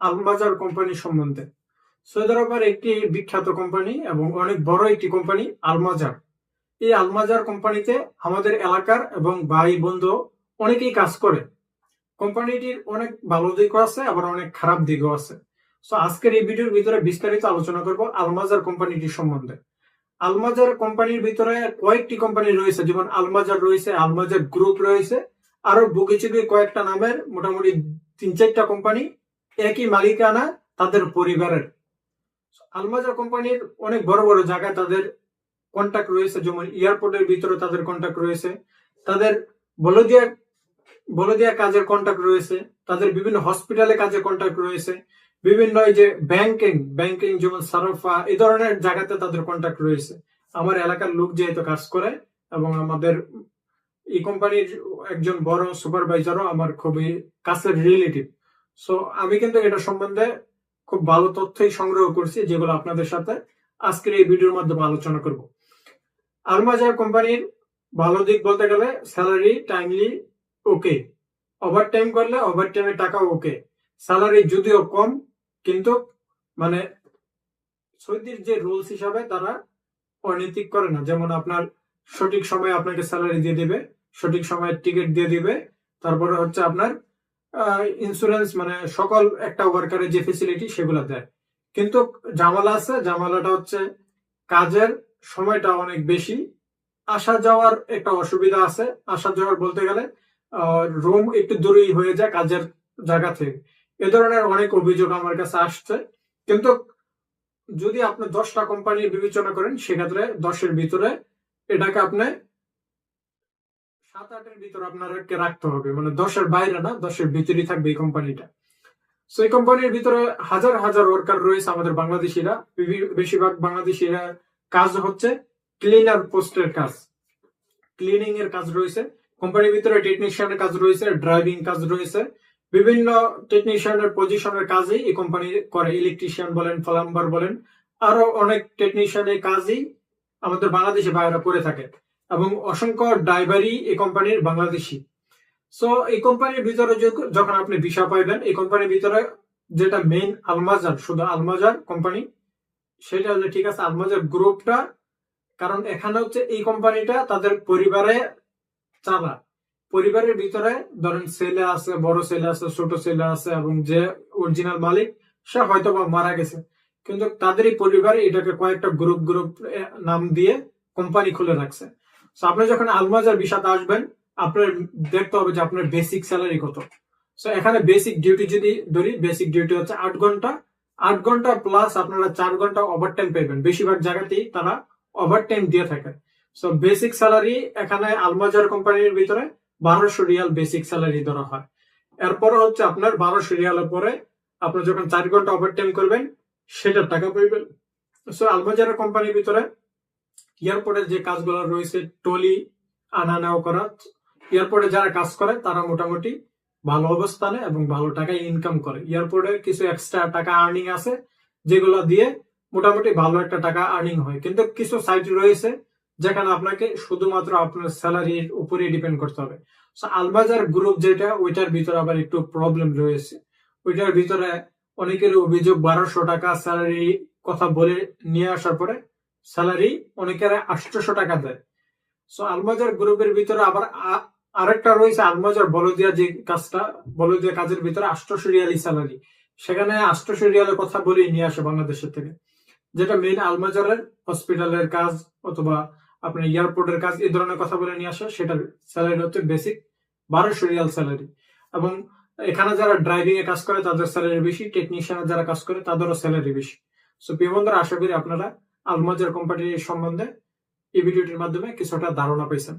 আলমাজার company সম্বন্ধে। Saudi আরবের একটি বিখ্যাত কোম্পানি এবং অনেক বড় একটি কোম্পানি আলমাজার এই আলমাজার কোম্পানিতে আমাদের এলাকার এবং ভাই বন্ধু অনেকেই কাজ করে। কোম্পানিটির অনেক ভালো দিকও আছে, আবার অনেক খারাপ দিকও আছে। সো আজকের এই ভিডিওর ভিতরে বিস্তারিত আলোচনা করব আলমাজার কোম্পানিটির সম্বন্ধে। আলমাজার কোম্পানির ভিতরে কয়েকটি কোম্পানি রয়েছে, যেমন আলমাজার রয়েছে আলমাজার গ্রুপ রয়েছে আরও বুকিচুকি কয়েকটা নামের মোটামুটি তিন চারটা কোম্পানি একই মালিকানা? তাদের পরিবারের। আলমাজার কোম্পানির অনেক বড় বড় জায়গায় তাদের কন্ট্যাক্ট রয়েছে, যেমন এয়ারপোর্টের ভিতরে তাদের কন্ট্যাক্ট রয়েছে। তাদের বলদিয়া বলদিয়া কাজের কন্ট্যাক্ট রয়েছে। তাদের বিভিন্ন হসপিটালে কাজের কন্ট্যাক্ট রয়েছে। বিভিন্ন এই যে ব্যাংকিং ব্যাংকিং যেমন সারফা, এই ধরনের জায়গাতে তাদের কন্ট্যাক্ট রয়েছে। আমার এলাকার লোক যেহেতু কাজ করে এবং আমাদের এই কোম্পানির একজন বড় সুপারভাইজারও আমার খুবই কাছের রিলেটিভ সো আমি কিন্তু এটা সম্বন্ধে খুব ভালো তথ্যই সংগ্রহ করছি, যেগুলো আপনাদের সাথে আজকের এই ভিডিওর মাধ্যমে আলোচনা করব। আলমাজার কোম্পানির ভালো দিক বলতে গেলে salary timely okay over time করলে ওভার টাইমের টাকা ওকে স্যালারি যদিও কম, কিন্তু মানে সৌদির যে রুলস হিসাবে তারা অনৈতিক করে না। যেমন আপনার সঠিক সময়ে আপনাকে স্যালারি দিয়ে দিবে, সঠিক সময়ে টিকিট দিয়ে দিবে, তারপরে হচ্ছে আপনার ইন্স্যুরেন্স মানে সকল একটা ওয়ার্কারের যে ফেসিলিটি সেগুলো দেয়। কিন্তু জামালা আছে জামালাটা হচ্ছে কাজের সময়টা অনেক বেশি। আসা যাওয়ার একটা অসুবিধা আছে। আসা যাওয়ার বলতে গেলে রুম একটু দূরেই হয়ে যায় কাজের জায়গা থেকে। এ ধরনের অনেক অভিযোগ আমার কাছে আসছে। কিন্তু যদি আপনি দশটা কোম্পানি বিবেচনা করেন, সেক্ষেত্রে দশের ভিতরে এটাকে আপনি সাত, আটের ভিতরে রাখতে হবে। মানে দশের বাইরে না, দশের ভিতরেই থাকবে এই কোম্পানিটা সো এই কোম্পানির ভিতরে হাজার হাজার ওয়ার্কার রয়েছে আমাদের বাংলাদেশিরা। বেশিরভাগ বাংলাদেশিরা কাজ হচ্ছে ক্লিনার পোস্টের কাজ। ক্লিনিং এর কাজ রয়েছে। কোম্পানির ভিতরে টেকনিশিয়ানের কাজ রয়েছে ড্রাইভিং কাজ রয়েছে। বিভিন্ন টেকনিশিয়ানের পজিশনের কাজই এই কোম্পানি করে। ইলেকট্রিশিয়ান বলেন প্লাম্বার বলেন, আরও অনেক টেকনিশিয়ানের কাজই আমাদের বাংলাদেশি বাইরে করে থাকে। এবং অসংখ্য ড্রাইভারই এই কোম্পানির বাংলাদেশি। সো এই কোম্পানির ভিতরে যখন আপনি ভিসা পাইবেন, এই কোম্পানির ভিতরে যেটা মেইন আলমাজার শুধু আলমাজার কোম্পানি, সেটা হচ্ছে ঠিক আছে আলমাজার গ্রুপটা, কারণ এখানে হচ্ছে এই কোম্পানিটা তাদের পরিবারে চালা। পরিবারের ভিতরে ধরেন ছেলে আছে, বড় ছেলে আছে, ছোট ছেলে আছে এবং যে অরিজিনাল মালিক, সে হয়তো বা মারা গেছে। কিন্তু তাদেরই পরিবারে এটাকে কয়েকটা গ্রুপ গ্রুপ নাম দিয়ে কোম্পানি খুলে রাখছে। আপনি যখন আলমাজার বিষাতে আসবেন, আপনার দেখতে হবে যে আপনার বেসিক স্যালারি কত। সো এখানে বেসিক ডিউটি যদি ধরি বেসিক ডিউটি হচ্ছে আট ঘণ্টা। আট ঘণ্টা প্লাস আপনারা চার ঘণ্টা ওভার টাইম পাইবেন। বেশিরভাগ জায়গাতেই তারা ওভার টাইম দিয়ে থাকে সো বেসিক স্যালারি এখানে আলমাজার কোম্পানির ভিতরে বারোশো রিয়াল বেসিক স্যালারি ধরা হয়। এরপরে হচ্ছে আপনার বারোশো রিয়ালের পরে আপনি যখন চার ঘণ্টা ওভার টাইম করবেন, সেটার টাকা পাইবেন। সো আলমাজার কোম্পানির ভিতরে এয়ারপোর্টের যে কাজগুলো রয়েছে টলি আনা নেওয়া করা, এয়ারপোর্টে যারা কাজ করে, তারা মোটামুটি ভালো অবস্থানে এবং ভালো টাকায় ইনকাম করে। এয়ারপোর্টে কিছু এক্সট্রা টাকা আর্নিং আছে, যেগুলো দিয়ে মোটামুটি ভালো একটা টাকা আর্নিং হয়। কিন্তু কিছু সাইট রয়েছে, যেখানে আপনাকে শুধুমাত্র আপনার স্যালারির উপরে ডিপেন্ড করতে হবে। আলবাজার গ্রুপ যেটা, ওইটার ভিতরে আবার একটু প্রবলেম রয়েছে। ওইটার ভিতরে অনেকের অভিযোগ বারোশো টাকা স্যালারি কথা বলে নিয়ে আসার পরে স্যালারি অনেকের আটশোশো টাকা দেয়। সো আলমাজার গ্রুপের ভিতরে আবার আরেকটা রয়েছে আলমাজার বলদিয়া যে কাজটা, বলদিয়া কাজের ভিতরে আটশোশো রিয়ালি স্যালারি। সেখানে আটশোশো রিয়ালের কথা বলে নিয়ে আসে বাংলাদেশের থেকে। যেটা মেইন আলমাজারের হসপিটালের কাজ অথবা আপনার এয়ারপোর্টের কাজ, এই ধরনের কথা বলে নিয়ে আসে। সেটার স্যালারি হচ্ছে বেসিক বারোশো রিয়াল স্যালারি। এবং এখানে যারা ড্রাইভিং এ কাজ করে, তাদের স্যালারি বেশি। টেকনিশিয়ান যারা কাজ করে, তাদেরও স্যালারি বেশি। সো প্রিয় বন্ধুরা, আশা করি আপনারা আলমাজার কোম্পানির সম্বন্ধে এই ভিডিওটির মাধ্যমে কিছুটা ধারণা পাইছেন।